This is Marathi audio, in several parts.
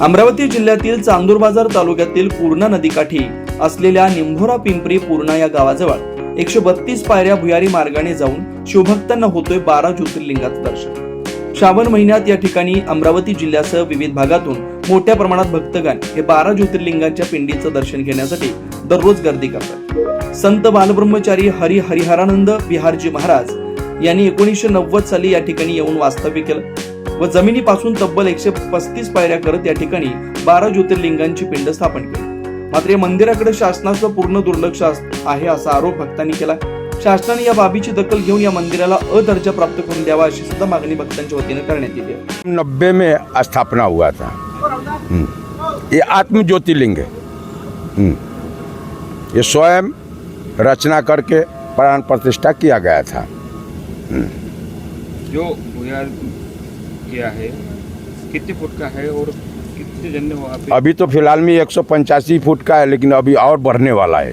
अमरावती जिल्ह्यातील चांदूर बाजार तालुक्यातील पूर्णा नदीकाठी असलेल्या निंभोरा पिंपरी पूर्णा या गावाजवळ एकशे बत्तीस पायऱ्या भुयारी मार्गाने जाऊन शिवभक्तांना होतोय बारा ज्योतिर्लिंगाचं दर्शन. श्रावण महिन्यात या ठिकाणी अमरावती जिल्ह्यासह विविध भागातून मोठ्या प्रमाणात भक्तगण हे बारा ज्योतिर्लिंगांच्या पिंडीचं दर्शन घेण्यासाठी दररोज गर्दी करतात. संत बालब्रह्मचारी हरी हरिहरानंद विहारजी महाराज यांनी एकोणीसशे नव्वद साली या ठिकाणी येऊन वास्तव्य केलं. व जमिनीपासून तब्बल एकशे पस्तीस पायऱ्या करत या ठिकाणी बारा ज्योतिर्लिंगांची पिंड स्थापन केली. मात्र या मंदिराकडे शासनाचं पूर्ण दुर्लक्ष आहे असा आरोप भक्तांनी केला. शासनाने या बाबीची दखल घेऊन या मंदिराला अ दर्जा प्राप्त करून द्यावा अशी सुद्धा मागणी भक्तांच्या वतीने करण्यात येते. नब्बे में स्थापना हुआ था। ये आत्म ज्योतिर्लिंग है। ये स्वयं रचना करके प्राण प्रतिष्ठा किया गया था। जो किया है कितने फुट का है और कितने जन ने वहाँ पे अभी तो फिलहाल में एक फुट का है लेकिन अभी और बढ़ने वाला है।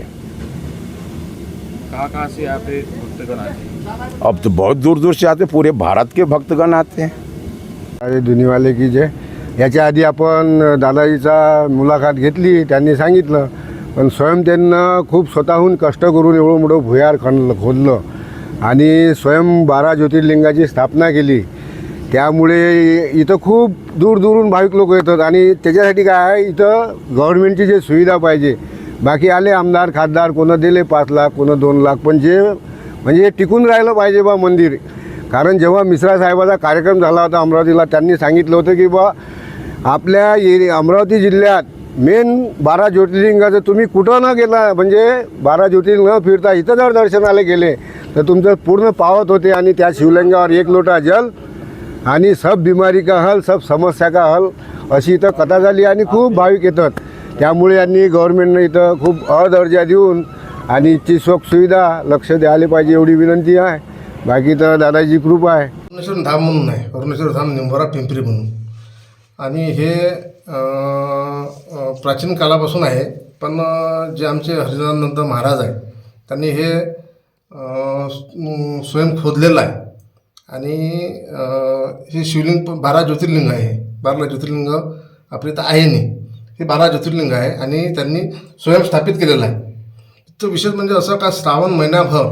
कहाँ कहाँ से यहाँ पे भक्तगण आते हैं? अब तो बहुत दूर दूर से आते पूरे भारत के भक्तगण आते हैं। अरे दुनिवाले की जय। याच्या आधी आपण दादाजीचा मुलाखत घेतली त्यांनी सांगितलं पण स्वयं त्यांना खूप स्वतःहून कष्ट करून एवढं मोठं भुयार खणलं खोदलं. आणि स्वयं बारा ज्योतिर्लिंगाची स्थापना केली. त्यामुळे इथं खूप दूर दूरून भाविक लोक येतात आणि त्याच्यासाठी काय आहे इथं गव्हर्नमेंटची जे सुविधा पाहिजे. बाकी आले आमदार खासदार कोणं दिले पाच लाख कोणं दोन लाख पण जे म्हणजे टिकून राहिलं पाहिजे बा मंदिर. कारण जेव्हा मिश्रा साहेबाचा कार्यक्रम झाला होता अमरावतीला त्यांनी सांगितलं होतं की बा आपल्या एरि अमरावती जिल्ह्यात मेन बारा ज्योतिर्लिंगाचं तुम्ही कुठं न गेला म्हणजे बारा ज्योतिर्लिंग न फिरता इथं जर दर्शनाला गेले तर तुमचं पूर्ण पावत होते आणि त्या शिवलिंगावर एक लोटा जल आणि सब बिमारी का हल सब समस्या का हल अशी इथं कथा झाली आणि खूप भाविक येतात. त्यामुळे यांनी गव्हर्नमेंटनं इथं खूप अदर्जा देऊन आणि ती सुख सुविधा लक्ष द्यायला पाहिजे एवढी विनंती आहे. बाकी तर दादाजी कृपा आहे. अरुणेश्वर धाम म्हणून आहे अरुणेश्वर धाम निंबोरा पिंपरी म्हणून. आणि हे प्राचीन काळापासून आहे पण जे आमचे हरिदानंद महाराज आहे त्यांनी हे स्वयं खोदलेलं आहे. आणि हे शिवलिंग पण बारा ज्योतिर्लिंग आहे. बारा ज्योतिर्लिंग आपल्या इथं आहे नाही. हे बारा ज्योतिर्लिंग आहे आणि त्यांनी स्वयं स्थापित केलेलं आहे. तो विशेष म्हणजे असं का श्रावण महिन्याभर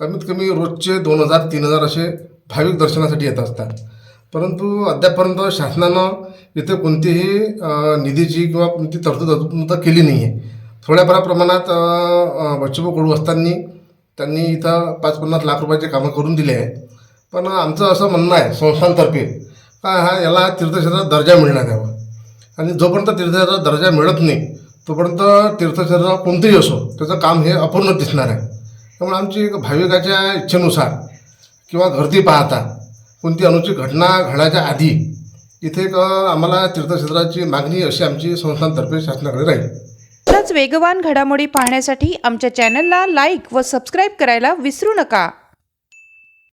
कमीत कमी रोजचे दोन हजार तीन हजार असे भाविक दर्शनासाठी येत असतात. परंतु अद्यापपर्यंत शासनानं इथे कोणतीही निधीची किंवा कोणती तरतूद अजून तर केली नाही आहे थोड्याफार प्रमाणात बच्चूभाऊ कडू असताना त्यांनी इथं पाच पन्नास लाख रुपयाचे कामं करून दिले आहे पण आमचं असं म्हणणं आहे संस्थांतर्फे का हा याला तीर्थक्षेत्रात दर्जा मिळण्यात यावा आणि जोपर्यंत तीर्थक्षेत्रात दर्जा मिळत नाही तोपर्यंत तीर्थक्षेत्र कोणतंही असो त्याचं काम हे अपूर्ण दिसणार आहे. त्यामुळे आमची एक भाविकाच्या इच्छेनुसार किंवा गर्दी पाहता कोणती अनुचित घटना घडायच्या आधी इथे एक आम्हाला तीर्थक्षेत्राची मागणी अशी आमची संस्थांतर्फे शासनाकडे राहील. अशाच वेगवान घडामोडी पाहण्यासाठी आमच्या चॅनलला लाईक व सबस्क्राईब करायला विसरू नका.